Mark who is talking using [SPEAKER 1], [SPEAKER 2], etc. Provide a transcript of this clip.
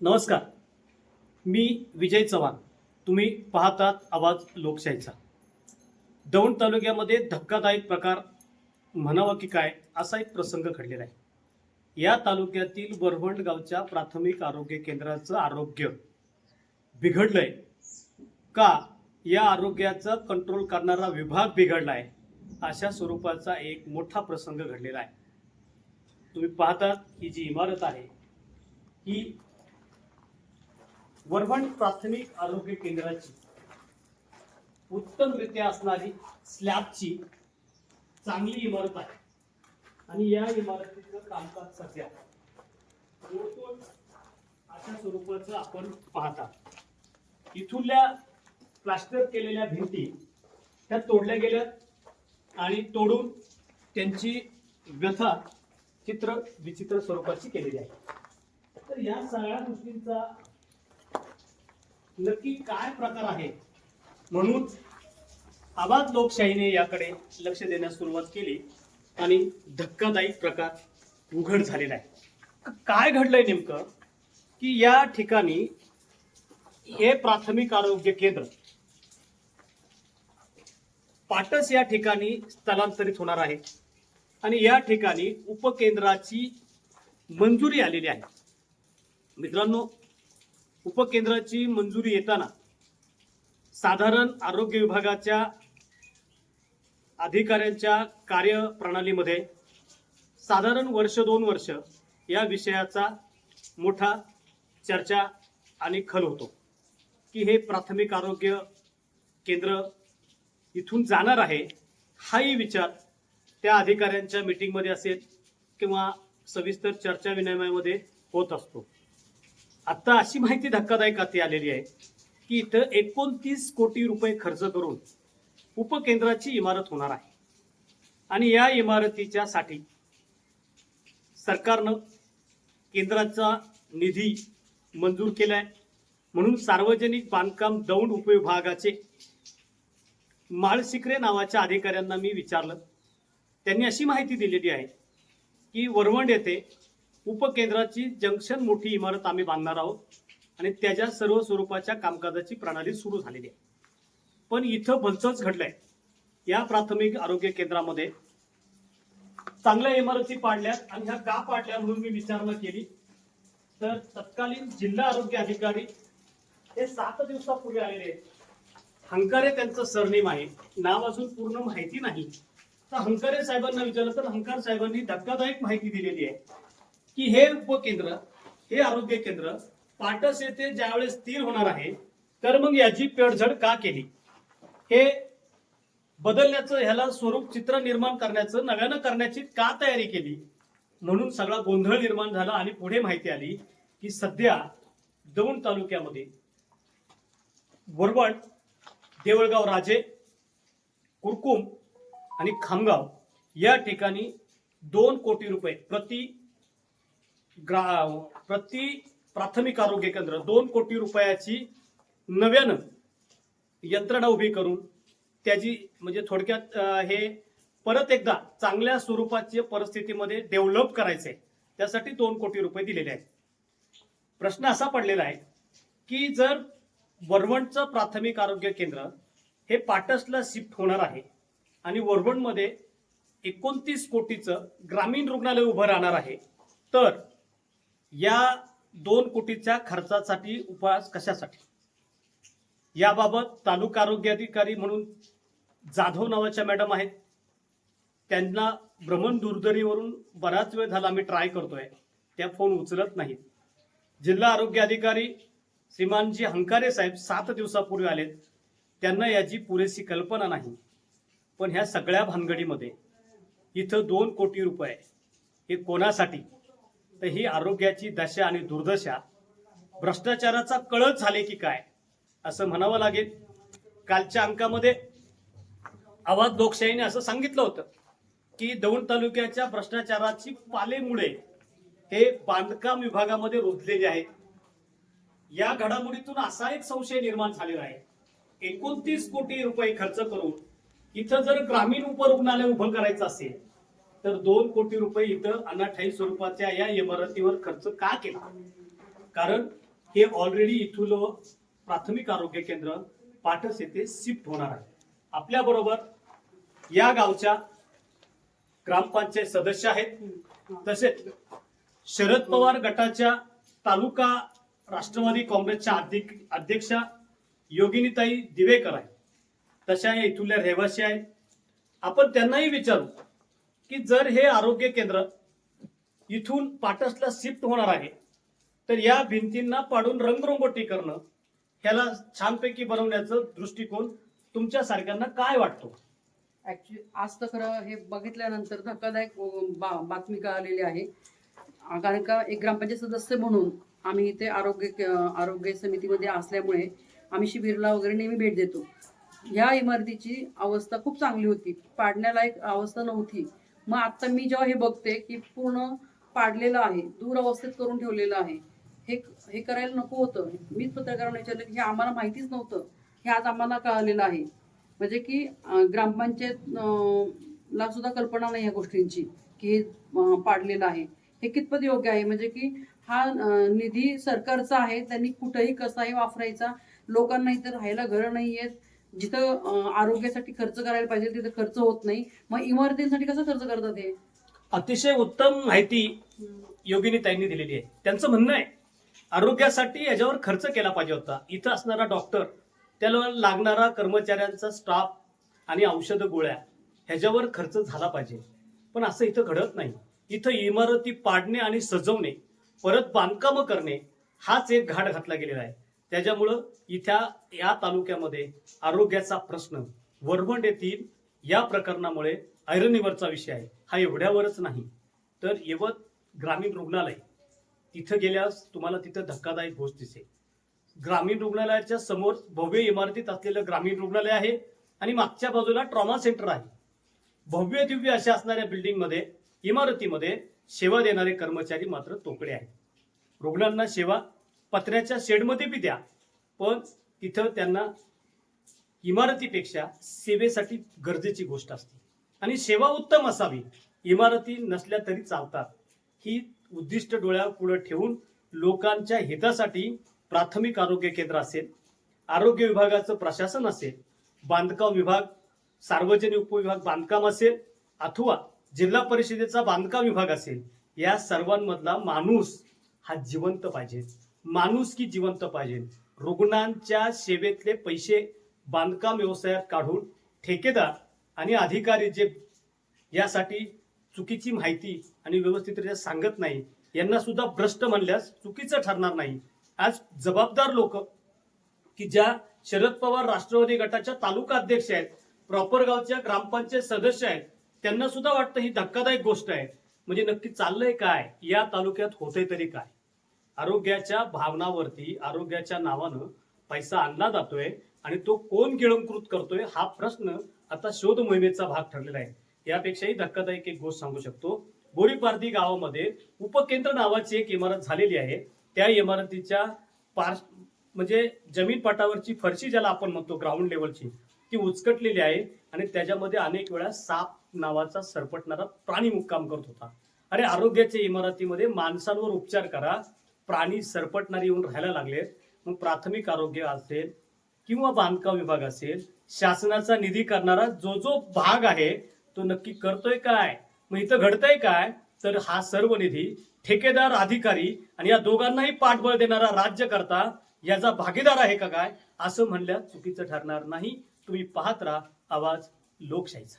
[SPEAKER 1] नमस्कार. मी विजय चव्हाण. तुम्ही पाहतात आवाज लोकशाहीचा. दौंड तालुक्यामध्ये धक्कादायक प्रकार म्हणावा की काय असा एक प्रसंग घडलेला आहे. या तालुक्यातील वरवंड गावच्या प्राथमिक आरोग्य केंद्राचं आरोग्य बिघडलंय का? या आरोग्याचा कंट्रोल करणारा विभाग बिघडलाय अशा स्वरूपाचा एक मोठा प्रसंग घडलेला आहे. तुम्ही पाहतात ही जी इमारत आहे ही वरवण प्राथमिक आरोग्य केंद्राची उत्तमरित्या असणारी स्लॅबची चांगली इमारत आहे. आणि या इमारतीचं कामकाज सध्या अशा स्वरूपाचं आपण पाहता. इथूनल्या प्लास्टर केलेल्या भिंती त्या तोडल्या गेल्या आणि तोडून त्यांची व्यथा चित्र विचित्र स्वरूपाची केलेली आहे. तर या सगळ्या गोष्टींचा नक्की काय प्रकार आहे म्हणून आबाद लोकशाहीने याकडे लक्ष देण्यास सुरुवात केली आणि धक्कादायी प्रकार उघड झालेला आहे. काय घडलंय नेमकं? की या ठिकाणी हे प्राथमिक आरोग्य केंद्र पाटस या ठिकाणी स्थलांतरित होणार आहे आणि या ठिकाणी उपकेंद्राची मंजुरी आलेली आहे. मित्रांनो उपकेंद्राची मंजुरी येताना साधारण आरोग्य विभागाच्या अधिकाऱ्यांच्या कार्यप्रणालीमध्ये साधारण वर्ष दोन वर्ष या विषयाचा मोठा चर्चा आणि खल होतो की हे प्राथमिक आरोग्य केंद्र इथून जाणार आहे हाही विचार त्या अधिकाऱ्यांच्या मीटिंगमध्ये असेल किंवा सविस्तर चर्चा विनिमयामध्ये होत असतो. आता अशी माहिती धक्कादायक हाती आलेली आहे की इथं एकोणतीस कोटी रुपये खर्च करून उपकेंद्राची इमारत होणार आहे. आणि या इमारतीच्या साठी सरकारनं केंद्राचा निधी मंजूर केला आहे म्हणून सार्वजनिक बांधकाम दौंड उपविभागाचे माळशिकरे नावाच्या अधिकाऱ्यांना मी विचारलं. त्यांनी अशी माहिती दिलेली आहे की वरवंड येथे उपकेंद्राची जंक्शन मोठी इमारत आम्ही बांधणार आहोत आणि त्याच्या सर्व स्वरूपाच्या कामकाजाची प्रणाली सुरू झालेली आहे. पण इथं भलतंच घडलंय. या प्राथमिक आरोग्य केंद्रामध्ये चांगल्या इमारती पाडल्यात आणि ह्या का पाडल्या म्हणून मी विचारणा केली. तर तत्कालीन जिल्हा आरोग्य अधिकारी हे सात दिवसापूर्वी आलेले आहेत. हंकारे त्यांचं सरनेम आहे. नाव अजून पूर्ण माहिती नाही. तर हंकारे साहेबांना विचारलं तर हंकार साहेबांनी धक्कादायक माहिती दिलेली आहे. की हे उपकेंद्र हे आरोग्य केंद्र पाटस येथे ज्यावेळेस स्थिर होणार आहे तर मग याची पेडझड का केली? हे बदलण्याचं ह्याला स्वरूप चित्र निर्माण करण्याचं नव्यानं करण्याची का तयारी केली? म्हणून सगळा गोंधळ निर्माण झाला आणि पुढे माहिती आली की सध्या दौंड तालुक्यामध्ये वरवण देवळगाव राजे कुरकुम आणि खामगाव या ठिकाणी दोन कोटी रुपये प्रति ग्रा प्रति प्राथमिक आरोग्य केंद्र दोन कोटी रुपयाची नव्यानं यंत्रणा उभी करून त्याची म्हणजे थोडक्यात हे परत एकदा चांगल्या स्वरूपाची परिस्थितीमध्ये डेव्हलप करायचे त्यासाठी दोन कोटी रुपये दिलेले आहेत. प्रश्न असा पडलेला आहे की जर वरवणचं प्राथमिक आरोग्य केंद्र हे पाटसला शिफ्ट होणार आहे आणि वरवणमध्ये एकोणतीस कोटीचं ग्रामीण रुग्णालय उभं राहणार आहे तर या दोन कोटीच्या खर्चासाठी उपवास कशासाठी? याबाबत तालुका आरोग्य अधिकारी म्हणून जाधव नावाच्या मॅडम आहेत. त्यांना भ्रमण दुर्धरीवरून बराच वेळ झाला आम्ही ट्राय करतोय. त्या फोन उचलत नाहीत. जिल्हा आरोग्य अधिकारी श्रीमानजी हंकारे साहेब सात दिवसापूर्वी आलेत. त्यांना याची पुरेशी कल्पना नाही. पण ह्या सगळ्या भानगडीमध्ये इथं दोन कोटी रुपये हे कोणासाठी? तर ही आरोग्याची दशा आणि दुर्दशा भ्रष्टाचाराचा कळत झाले की काय असं म्हणावं लागेल. कालच्या अंकामध्ये आवाज लोकशाहीने असं सांगितलं होतं की दौंड तालुक्याच्या भ्रष्टाचाराची पालेमुळे हे बांधकाम विभागामध्ये रुजलेले आहेत. या घडामोडीतून असा एक संशय निर्माण झालेला आहे. एकोणतीस कोटी रुपये खर्च करून इथं जर ग्रामीण उपरुग्णालय उभं करायचं असेल तर दोन कोटी रुपये इथं अनाठाई स्वरूपाच्या या इमारतीवर खर्च का केला? कारण हे ऑलरेडी इथून प्राथमिक आरोग्य केंद्र पाटस येथे शिफ्ट होणार आहे. आपल्या बरोबर या गावच्या ग्रामपंचायत सदस्य आहेत. तसेच शरद पवार गटाच्या तालुका राष्ट्रवादी काँग्रेसच्या अध्यक्षा योगिनीताई दिवेकर आहेत. तशा या इथूल्या रहिवासी आहेत. आपण त्यांनाही विचारू की जर हे आरोग्य केंद्र इथून पाटसला शिफ्ट होणार आहे तर या भिंतींना पाडून रंगरंगोटी करणं ह्याला छानपैकी बनवण्याचं दृष्टिकोन तुमच्या सारख्यांना काय वाटतो?
[SPEAKER 2] ऍक्च्युली आज तर खरं हे बघितल्यानंतर धक्कादायक बा- बातमी कळालेली आहे. कारण का एक ग्रामपंचायत सदस्य म्हणून आम्ही इथे आरोग्य आरोग्य समितीमध्ये असल्यामुळे आम्ही शिबिरला वगैरे नेहमी भेट देतो. ह्या इमारतीची अवस्था खूप चांगली होती. पाडण्यालायक अवस्था नव्हती. मग आता मी जेव्हा हे बघते की पूर्ण पाडलेलं आहे दूर अवस्थेत करून ठेवलेलं आहे हे हे करायला नको होतं. मीच पत्रकारांना विचारलं की हे आम्हाला माहितीच नव्हतं. हे आज आम्हाला कळालेलं आहे. म्हणजे की ग्रामपंचायत ला सुद्धा कल्पना नाही या गोष्टींची की हे पाडलेलं आहे. हे कितपत योग्य आहे? म्हणजे की हा निधी सरकारचा आहे त्यांनी कुठंही कसाही वापरायचा. लोकांना इथं राहायला घरं नाही आहेत जिथं आरोग्यासाठी खर्च करायला पाहिजे तिथं खर्च होत नाही. मग इमारतींसाठी कसं खर्च करतात हे?
[SPEAKER 1] अतिशय उत्तम माहिती योगिनी ताईंनी दिलेली आहे. त्यांचं म्हणणं आहे आरोग्यासाठी याच्यावर खर्च केला पाहिजे होता. इथं असणारा डॉक्टर त्याला लागणारा कर्मचाऱ्यांचा स्टाफ आणि औषध गोळ्या ह्याच्यावर खर्च झाला पाहिजे. पण असं इथं घडत नाही. इथं इमारती पाडणे आणि सजवणे परत बांधकामं करणे हाच एक घाट घातला गेलेला आहे. त्याच्यामुळं इथ्या या तालुक्यामध्ये आरोग्याचा प्रश्न वरवंड येथील या प्रकरणामुळे ऐरणीवरचा विषय आहे. हा एवढ्यावरच नाही. तर यवत ग्रामीण रुग्णालय तिथं गेल्यास तुम्हाला तिथं धक्कादायक गोष्ट दिसेल. ग्रामीण रुग्णालयाच्या समोर भव्य इमारतीत असलेलं ग्रामीण रुग्णालय आहे आणि मागच्या बाजूला ट्रॉमा सेंटर आहे. भव्य दिव्य अशा असणाऱ्या बिल्डिंगमध्ये इमारतीमध्ये सेवा देणारे कर्मचारी मात्र तोकडे आहेत. रुग्णांना सेवा पत्र्याच्या शेडमध्ये बी द्या. पण तिथं त्यांना इमारतीपेक्षा सेवेसाठी गरजेची गोष्ट असते. आणि सेवा उत्तम असावी. इमारती नसल्या तरी चालतात. ही उद्दिष्ट डोळ्यापुढे ठेवून लोकांच्या हितासाठी प्राथमिक आरोग्य केंद्र असेल आरोग्य विभागाचं प्रशासन असेल बांधकाम विभाग सार्वजनिक उपविभाग बांधकाम असेल अथवा जिल्हा परिषदेचा बांधकाम विभाग असेल या सर्वांमधला माणूस हा जिवंत पाहिजे. माणूस की जिवंत पाहिजे. रुग्णांच्या सेवेतले पैसे बांधकाम व्यवसायात काढून ठेकेदार आणि अधिकारी जे यासाठी चुकीची माहिती आणि व्यवस्थितरित्या सांगत नाही यांना सुद्धा भ्रष्ट म्हणल्यास चुकीचं ठरणार नाही. आज जबाबदार लोक की ज्या शरद पवार राष्ट्रवादी गटाच्या तालुका अध्यक्ष आहेत प्रॉपर गावच्या ग्रामपंचायत सदस्य आहेत त्यांना सुद्धा वाटतं ही धक्कादायक गोष्ट आहे. म्हणजे नक्की चाललंय काय? या तालुक्यात होतंय तरी काय? आरोग्याच्या भावनावरती आरोग्याच्या नावानं पैसा आणला जातोय आणि तो कोण गिळंकृत करतोय हा प्रश्न आता शोध मोहिमेचा भाग ठरलेला आहे. यापेक्षाही धक्कादायक एक गोष्ट सांगू शकतो. बोरीपारधी गावामध्ये उपकेंद्र नावाची एक इमारत झालेली आहे. त्या इमारतीच्या पार म्हणजे जमीन पटावरची फरशी ज्याला आपण म्हणतो ग्राउंड लेवलची ती उचकटलेली आहे आणि त्याच्यामध्ये अनेक वेळा साप नावाचा सरपटणारा प्राणी मुक्काम करत होता. अरे आरोग्याच्या इमारतीमध्ये माणसांवर उपचार करा. प्राणी सरपटणारे येऊन राहायला लागले. मग प्राथमिक आरोग्य असेल किंवा बांधकाम विभाग असेल शासनाचा निधी करणारा जो जो भाग आहे तो नक्की करतोय काय? मग इथं घडतंय काय? तर हा सर्व निधी ठेकेदार अधिकारी आणि या दोघांनाही पाठबळ देणारा राज्यकर्ता याचा भागीदार आहे का काय? असं म्हणल्या चुकीचं ठरणार नाही. तुम्ही पाहत राहा आवाज लोकशाहीचा.